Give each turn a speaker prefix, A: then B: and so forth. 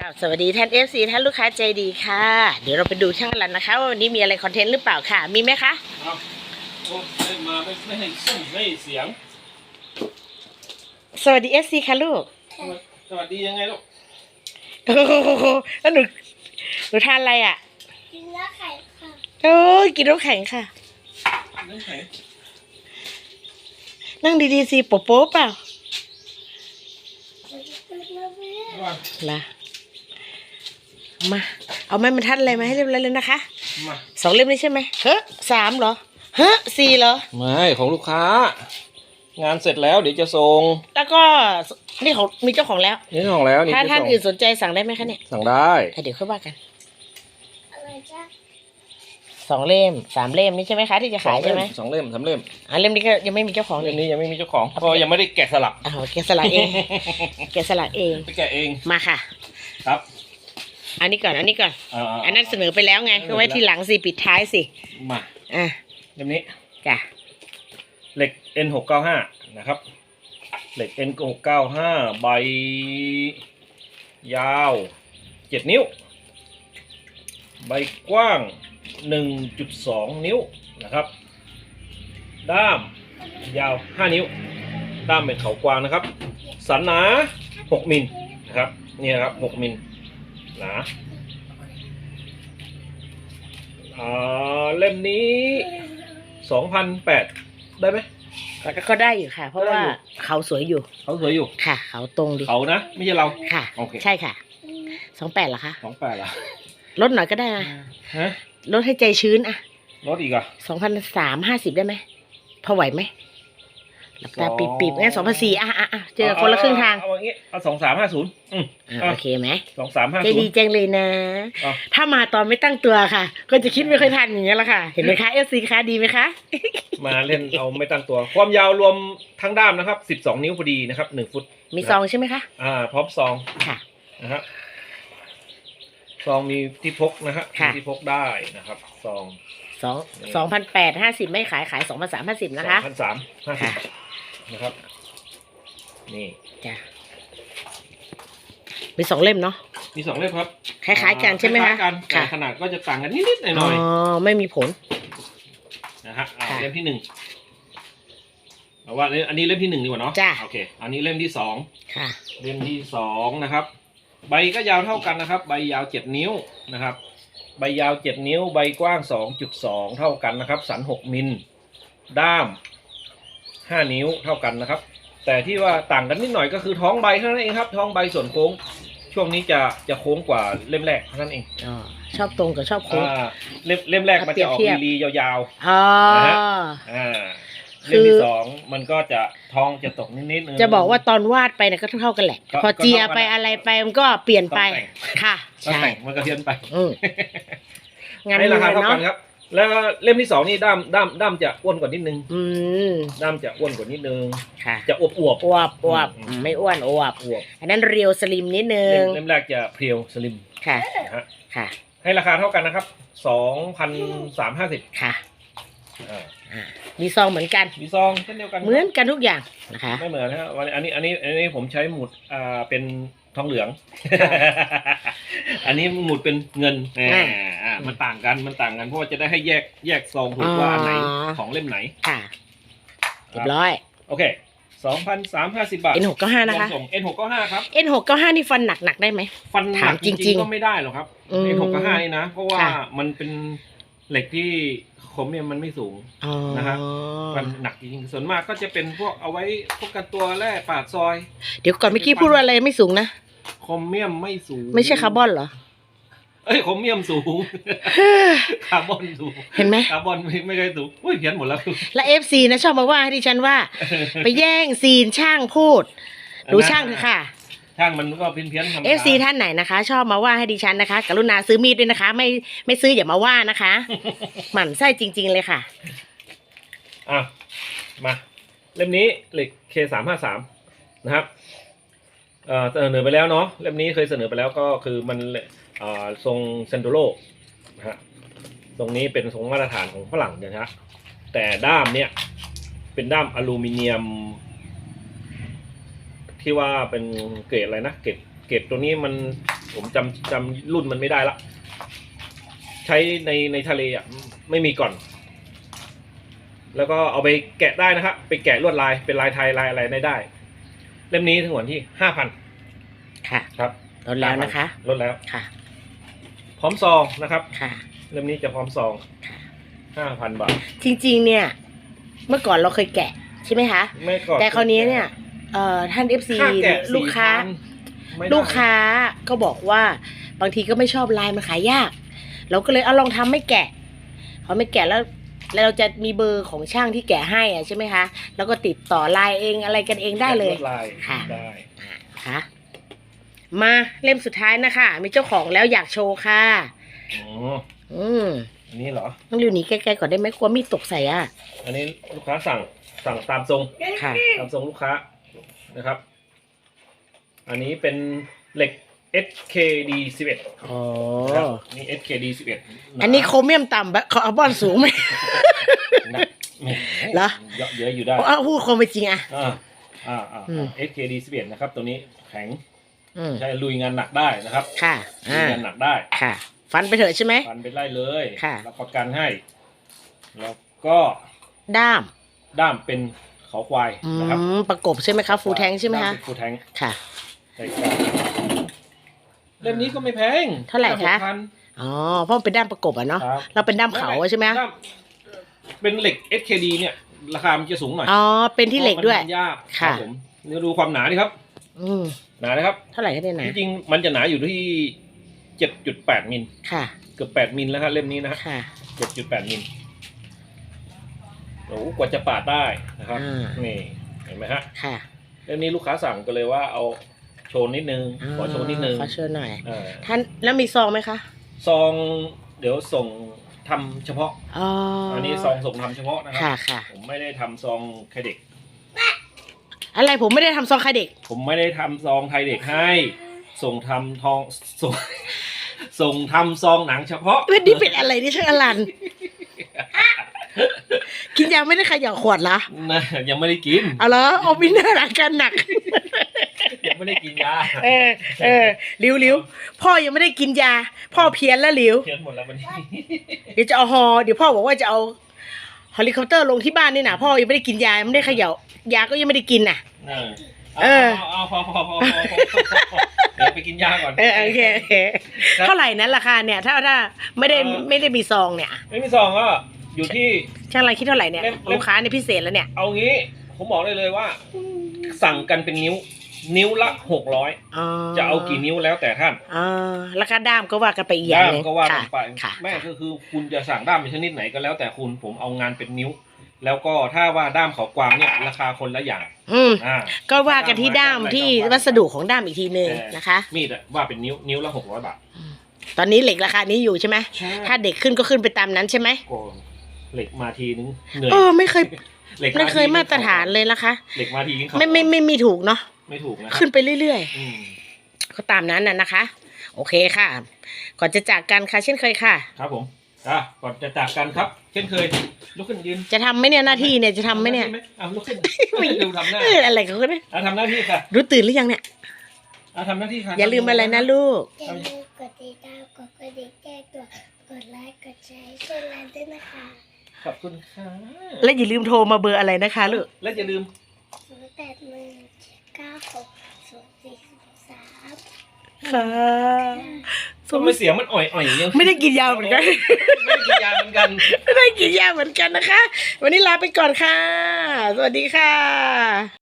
A: กับสวัสดีท่าน FC ท่านลูกค้าใจดีค่ะ เดี๋ยวเราไปดูช่างรันนะคะว่าวันนี้มีอะไรคอนเทนต์หรือเปล่าค่ะ มีไหมคะ
B: เอาโอ้ไม่มาไม่ไม่ให้ส่งไม่ให้เสียง
A: สวัสดี FC ค่ะลูก
B: สวัสดียังไงลูก
A: โอ้โหแล้วหนูหนูทานอะไรอะ
C: กินแล้วไข่ค่ะ
A: โอ้ยกินน้ำแข็งค่ะ
B: น้ำแข็ง
A: นั่งดีๆสิโป๊ะโป๊ะเปล่า
B: ว่า
A: ล่ะ มา เอาไม้บรรทัดอะไรมาให้เรียบร้อยเลยนะคะ
B: มา
A: สองเล่มนี้ใช่ไหมเฮ้สามเหรอเฮ้สี่เหรอ
B: ไม่ของลูกค้า งานเสร็จแล้วเดี๋ยวจะส่ง
A: แล้วก็นี่ของมีเจ้าของแล้ว
B: นี่ของแล้วนี่
A: ถ้า
B: จะ
A: ท่าน
B: ส่ง
A: อื่นสนใจสั่งได้ไหมคะเนี่ย
B: สั่งได้
A: เดี๋ยวค่อยว่ากัน
C: อะไรจ้ะ
A: สองเล่มสามเล่มนี่ใช่ไหมคะที่จะ
B: สอ
A: ขางย
B: เล่
A: ใช่
B: ม
A: ไหม
B: สองเล่มสามเล่ม
A: อ่าเล่มนี้ก็ยังไม่มีเจ้าของเล
B: เล่
A: ย
B: มนี้ยังไม่มีเจ้าของเพราะยังไม่ได้แกะสลัก
A: อ้าวแกะสลักเองแกะสลักเอง
B: ไปแกะเอง
A: มาค่ะ
B: ครับ
A: อันนี้ก่อน อันนี้ก่อนา
B: ๆ
A: อันนั้นเสนอไปแล้วไงก็ไว้ทีหลังสิปิดท้ายสิ
B: มา
A: อะ
B: เล่มนี้
A: จ้ะ
B: เหล็ก N 6 9 5นะครับ เหล็ก N 6 9 5ใบ ยาวเจ็ดนิ้ว ใบกว้าง1.2นิ้วนะครับ ด้ามยาว5นิ้ว ด้ามเป็นเขากวางนะครับ สันหนา6มิลนะครับนี่นะครับ6มิล หนาอ่าเล่มนี้2,008ได้ไหม
A: ก็ก็ได้อยู่ค่ะ เพราะว่า
B: ได้อยู่
A: เขาสวยอยู่
B: เขาสวยอยู่
A: ค่ะ เขาตรงดี
B: เขานะ ไม่ใช่เรา
A: ค่ะ
B: โอเค
A: ใช่ค่ะสองแปดเหรอคะ
B: สองแปดละ
A: ลดหน่อยก็ได้นะ
B: ฮะ
A: ลดให้ใจชื้นอะ
B: รถอีกอะ
A: สองพันสามห้าสิบได้ไหมพอไหวไหม หลับตาปิดปิดงั้นสองพันสี่อะอะอะเจอคนละครึ่งทาง
B: เอาอย่างงี้เอาสองสามห้าศูนย์อืม
A: อะ
B: อะ
A: โอเคไหม
B: สองสามห้า
A: ใจ
B: ศูน
A: ดี
B: ย์
A: จังเลยนะ
B: อะ
A: ถ้ามาตอนไม่ตั้งตัวค่ะ ก็จะคิดไม่ค่อยทันอย่างเงี้ยแหละค่ะ เห็นไหมคะเอฟซีคะดีไหมคะ
B: มาเล่นเอาไม่ตั้งตัว ความยาวรวมทั้งด้ามนะครับสิบสองนิ้วพอดีนะครับหนึ่งฟุต
A: มีซองใช่ไหมคะ
B: อ่า พร้อมซอง
A: ค่ะ
B: นะฮะซองมีที่พกนะฮะมี
A: ค่ะ
B: ที่พกได้นะครับซอง
A: สองสองพันแปดห้าสิบไม่ขายขายสองพันสามห้าสิบนะคะ
B: พันสามห้าสิบ
A: ค่ะ
B: นะครับ นี่
A: จ้ะมีสองเล่มเนาะ
B: มีสองเล่มครับ
A: คล้ายๆกันใช่ไหม
B: ค
A: คะ
B: ล้ายๆกันแต่
A: ค่ะ
B: ขนาดก็จะต่างกันนิดๆห
A: อ๋
B: น่
A: อ
B: อย
A: ไม่มีผล
B: ๆนะฮะอ่า
A: ค่ะ
B: เล่มที่หนึ่งเอาว่าอันนี้เล่มที่หนึ่งดีกว่าเนาะ
A: จ้ะ
B: โอเค อันนี้เล่มที่สอง
A: ค่ะ
B: เล่มที่สองนะครับ ใบก็ยาวเท่ากันนะครับ ใบยาวเจ็ดนิ้วนะครับ ใบยาวเจ็ดนิ้ว ใบกว้างสองจุดสองเท่ากันนะครับ สันหกมิล ด้าม ห้านิ้วเท่ากันนะครับ แต่ที่ว่าต่างกันนิดหน่อยก็คือท้องใบเท่านั้นเองครับ ท้องใบส่วนโค้ง ช่วงนี้จะจะโค้งกว่าเล่มแรกเท่านั้นเอง
A: อ๋อชอบตรงกับชอบโค้ง
B: อ่าเล่มเล่มแรกมันจะออก
A: เปรียบเที
B: ลี
A: ยบ
B: ลียาว
A: อ๋อ
B: นะฮะๆอ่า
A: คือ
B: เล่มที่สองมันก็จะท้องจะตกนิดนิดนึง
A: จะบอกว่าตอนวาดไปเนี่ยก็เท่ากันแหละ
B: ก็
A: พอเจีย
B: ก็เท่ากัน
A: ไปอะไรไปมันก็เปลี่ยนไป
B: ต้องแต่ง
A: ค่ะ
B: ต้อง
A: ใช่
B: แต่งมันก็เพี้ยนไป
A: อืมงาน
B: ให้
A: มื
B: รา
A: อ
B: คาเท่า
A: เนาะ
B: กันครับ แล้วเล่มที่สองนี่ด้ามด้ามด้ามจะอ้วนกว่านิดนึง
A: อืม
B: ด้ามจะอ้วนกว่านิดนึง
A: ค่ะ
B: จะอวบอวบ
A: อวบอวบ
B: อืม
A: อืม ไม่อ้วนอวบ
B: อวบ
A: อันนั้นเรียวสลิมนิดนึ
B: เล่
A: ง
B: มเล่มแรกจะเพรียวสลิม
A: ค่ะ
B: นะฮะ
A: ค่ะ
B: ให้ราคาเท่ากันนะครับสองพันสามห้าสิบ
A: ค่ะอ่ามีซองเหมือนกัน
B: มีซองเช่นเดียวกัน
A: เหมือนกันทุกอย่างนะคะ
B: ไม่เหมือนนะฮะวันนี้อันนี้อันนี้อันนี้ผมใช้หมุดอ่าเป็นทองเหลือง อันนี้หมุดเป็นเงินแหม
A: อ่า
B: อ่ามันต่างกันมันต่างกันเพราะว่าจะได้ให้แยกแยกซองถูกว่าอันไหน
A: อ๋อ
B: ของเล่มไหน
A: ค่ะเรียบร้อย
B: โอเคสองพันสามห้าสิบบาท
A: N หกเก้าห้านะคะ
B: รวมส่ง N หกเก้าห้าครับ
A: N หกเก้าห้านี่ฟันหนักหนักๆได้ไหม
B: ฟันห
A: ถา
B: นั
A: ม
B: ก
A: จ
B: จ
A: ริ
B: ริ
A: ง
B: ง
A: ๆ
B: ๆก็ไม่ได้หรอกครับ
A: อืม
B: N หกเก้าห้านี่นะ เพราะว่า
A: ค่ะ
B: มันเป็นเหล็กที่คมเนี่ยมันไม่สูง
A: อ๋อ
B: นะฮะมันหนักจริงๆส่วนมากก็จะเป็นพวกเอาไว้พวกกันตัวแร่ปาดซอย
A: เดี๋ยวก่อนเมื่อกี้พูดว่าอะไรไม่สูงนะ
B: คมเมียมไม่สูง
A: ไม่ใช่คาร์บอนเหรอ
B: เอ้ยคมเมียมสูงคาร์บอนสูง
A: เห็นไหม
B: คาร์บอนไม่ไม่เคยสูงอุ้ยเพี้ยนหมดแล้ว
A: และเอฟซีนะชอบมาว่าให้ดิฉันว่า ไปแย่งซีนช่างพูดดูช่างเถอะค่ะ
B: ช่างมันก็เพี้ยนเพี้ยนๆธรรมดา
A: เอฟซีท่านไหนนะคะ ชอบมาว่าให้ดิฉันนะคะ กรุณาซื้อมีดด้วยนะคะ ไม่ไม่ซื้ออย่ามาว่านะคะ หมั่นไส้จริง ๆ เลยค่ะ
B: อะมาเล่มนี้เหล็ก K สามห้าสามนะครับเอ่อเสนอไปแล้วเนาะเล่มนี้เคยเสนอไปแล้วก็คือมันเอ่อ ทรงเซนโดโลนะฮะตรงนี้เป็นทรงมาตรฐานของฝรั่งนะฮะแต่ด้ามเนี่ยเป็นด้ามอลูมิเนียม ที่ว่าเป็นเกรดอะไรนะเกรดเกรดตัวนี้มันผมจำจำรุ่นมันไม่ได้ละ ใช้ในในทะเลอะไม่มีก่อน แล้วก็เอาไปแกะได้นะครับไปแกะลวดลายเป็นลายไทยลายอะไรได้ได้ เล่มนี้ถึงวันที่ห้าพัน
A: ค่ะ
B: ครับ
A: ลดแล้วนะคะ
B: ลดแล้ว
A: ค่ะ
B: พร้อมซองนะครับ
A: ค่ะ
B: เล่มนี้จะพร้อมซอง
A: ค่ะ
B: ห้าพันบาท
A: จริงๆ เนี่ย เมื่อก่อนเราเคยแกะใช่ไหมคะ
B: ไม่ก่อน
A: แต่คราวนี้เนี่ยเอ่อท่านเอฟซี
B: ค่าแกะ
A: ลูกค้า
B: 4,000ไม่ได้
A: ลูกค้าก็บอกว่าบางทีก็ไม่ชอบลายมันขายยาก เราก็เลยเอาลองทำไม่แกะพอไม่แกะแล้ว แล้วเราจะมีเบอร์ของช่างที่แกะให้อะใช่ไหมคะ แล้วก็ติดต่อลายเองอะไรกันเองได้เลย
B: แกะวดลาย
A: ค่ะ
B: ได้
A: ค่ะ มาเล่มสุดท้ายนะคะ มีเจ้าของแล้วอยากโชว์ค่ะ
B: อ๋อ
A: อืม
B: อันนี้เหรอ
A: ต้องริวหนีใกล้ๆก่อนได้ไหมกลัวมีดตกใส่อะ
B: อันนี้ลูกค้าสั่งสั่งตามทรง
A: ค่ะ
B: ตามทรงลูกค้านะครับ อันนี้เป็นเหล็ก SKD 11
A: อ๋อ
B: นะครับนี่ SKD 11
A: อันนี้โครเมียมต่ำแบบคาร์บอนสูงไหม
B: นะแหม
A: เหรอ
B: เยอะเยอะอยู่ได้
A: เอาพูดความเป็นจริงอะ
B: อ่าอ่าอ่า
A: อืม
B: SKD 11นะครับ ตัวนี้แข็ง
A: อืม
B: ใช้ลุยงานหนักได้นะครับ
A: ค่ะ
B: ลุย
A: อ่า
B: งานหนักได้
A: ค่ะ ฟันไปเถอะใช่ไหม
B: ฟันไปไล่เลย
A: ค่ะ
B: รับประกันให้ แล้วก็
A: ด้าม
B: ด้ามเป็นเขาควาย
A: อื
B: นะครับ
A: มประกบใช่ไหมคะฟูแทงใช่ไหม
B: ด้า
A: คะ
B: เป็นฟูแทง
A: ค่ะ
B: ใช่ครับเล่มนี้ก็ไม่แพง
A: เท่าไหร่คะ
B: พัน
A: อ๋อเพราะมันเป็นด้ามประกบอะเนาะ
B: ครับ
A: เราเป็นด้ามเขาอะใช่ไหม
B: ด้ามเป็นเหล็ก SKD เนี่ย ราคามันจะสูงหน่อย
A: อ๋อเป็นที่เหล็กด้วย
B: พราะมันยาก
A: ค่ะ
B: รับผมนี่ดูความหนาดิครับ
A: อืม
B: หนานะครับ
A: เท่าไหร่ก็ได้นะ
B: จริงๆมันจะหนาอยู่ที่7.8มิล
A: ค่ะ
B: เกือบ8มิลแล้วครับเล่มนี้นะฮะ
A: ค่ะ
B: 7.8มิลโอ้โหกว่าจะปาดได้นะครับ
A: อ่า
B: นี่เห็นไหมฮะ
A: ค่ะ
B: เล่มนี้ลูกค้าสั่งก็เลยว่าเอาโชว์นิดนึงขอโชว์นิดนึง
A: ขอโชว์หน่อย
B: อ่า
A: ท่านแล้วมีซองไหมคะ
B: ซองเดี๋ยวส่งทำเฉพาะ
A: อ๋อ
B: อั
A: อั
B: นนี้ซองส่งทำเฉพาะนะครั
A: ค่ะค่ะ
B: ผมไม่ได้ทำซองไทยเด็ก
A: อะไรผมไม่ได้ทำซองใครเด็ก
B: ผมไม่ได้ทำซองไทยเด็กให้ ส่งทำทองส่งส่งทำซองหนังเฉพาะ
A: เว้ยนี่เป็นอะไรนี่ช่างอลัน กินยาไม่ได้ขย่าขวดเหรอ
B: นะยังไม่ได้กิน
A: เอาเหรอเอาบินเนอร์อาการหนัก
B: ยังไม่ได้กินยา
A: เออเออหลิวหลิวพ่อยังไม่ได้กินยา พ่อเพี้ยนแล้วหลิว
B: เพี้ยนหมดแล้ววันนี้
A: เดี๋ยวจะเอาฮอเดี๋ยวพ่อบอกว่าจะเอาเฮลิคอปเตอร์ลงที่บ้านนี่นะพ่อยังไม่ได้กินยายังไม่ได้เขย่า ยาก็ยังไม่ได้กินน่ะ
B: เออ
A: เออ
B: เอาเอาพอพอพอพอพอพอเดี๋ยวไปกินยาก่อน
A: เออโอเคโอเค
B: ครับ
A: เท่าไหร่นั้นราคาเนี่ย ถ้าถ้าไม่ได้
B: เออ
A: ไม่ได้มีซองเนี่ย
B: ไม่มีซองก็อยู่ที่
A: ช่างอะไรคิดเท่าไหร่เนี่ย
B: เล่ม
A: ลูกค้าเนี่ยพิเศษแล้วเนี่ย
B: เอางี้ ผมบอกได้เลยว่า สั่งกันเป็นนิ้ว นิ้วละหกร้อย
A: อ๋อ
B: จะเอากี่นิ้วแล้วแต่ท่าน
A: อ๋อราคาด้ามก็ว่ากันไปอีกอย่าง
B: ด้าม
A: หนึง
B: ก็ว่ากันไป
A: ค่ะ
B: แม่
A: ค่ะ
B: ก็คือคุณจะสั่งด้ามเป็นชนิดไหนก็แล้วแต่คุณผมเอางานเป็นนิ้ว แล้วก็ถ้าว่าด้ามเขากวางเนี่ยราคาคนละอย่าง
A: อืม
B: อ่า
A: ก็ว่ากันที่ด้ามที่วัสดุของด้ามอีกทีหนึ่ง
B: เออ
A: นะคะ
B: มีดอะว่าเป็นนิ้วนิ้วละหกร้อยบาท
A: ตอนนี้เหล็กราคานี้อยู่ใช่ไหม
B: ใช่
A: ถ้าเด็กขึ้นก็ขึ้นไปตามนั้นใช่ไหม
B: โกนเหล็กมาทีนึงเหนื่อย
A: เออไม่เคย
B: เหล็ก
A: ไม่เคย
B: ทีนึง
A: มาตรฐานเลยนะคะ
B: เหล็กมาทีนึงเขา
A: ไม่ไม่ไม่มีถูกเนาะ
B: ไม่ถูกนะ
A: ขึ้นไปเรื่อย
B: อืม
A: ๆ ก็ตามนั้นน่ะนะคะ โอเคค่ะ ก่อนจะจากกันค่ะเช่นเคยค่ะ
B: ครับผม อะก่อนจะจากกันครับ เช่นเคยลุกขึ้นยืน
A: จะทำไหมเนี่ยหน้าที่เนี่ยจะทำไหมเนี่ย
B: อะลุกขึ้น
A: ไม่
B: ดูทำหน้า
A: เอออะไรของเขาเนี่ย
B: อะทำหน้าที่ค่ะ
A: รู้ตื่นหรือยังเนี่ย
B: อะทำหน้าที่ค่ะ
A: อย่าลืมอะไรนะลูก
C: อย่าลืมกดติดตามกดกระดิ่งแจ้งตัวกดไลค์กดแชร์ช่วยร้านด้วยนะคะ
B: ขอบคุณค่ะ
A: และอย่าลืมโทรมาเบอร์อะไรนะคะลูก
B: และอย่าลืม
C: ศูนย์แปดหนึ่งเก้าหกศูนย์สี่สาม
A: ค่ะ
B: ทำไมเสียงมันอ่อยๆอย่างเงี้ย
A: ไม่ได้กินยาเหมือนกัน
B: ไม่ได้กินยาเหมือนกัน
A: ไม่ได้กินยาเหมือนกันนะคะ วันนี้ลาไปก่อนค่ะ สวัสดีค่ะ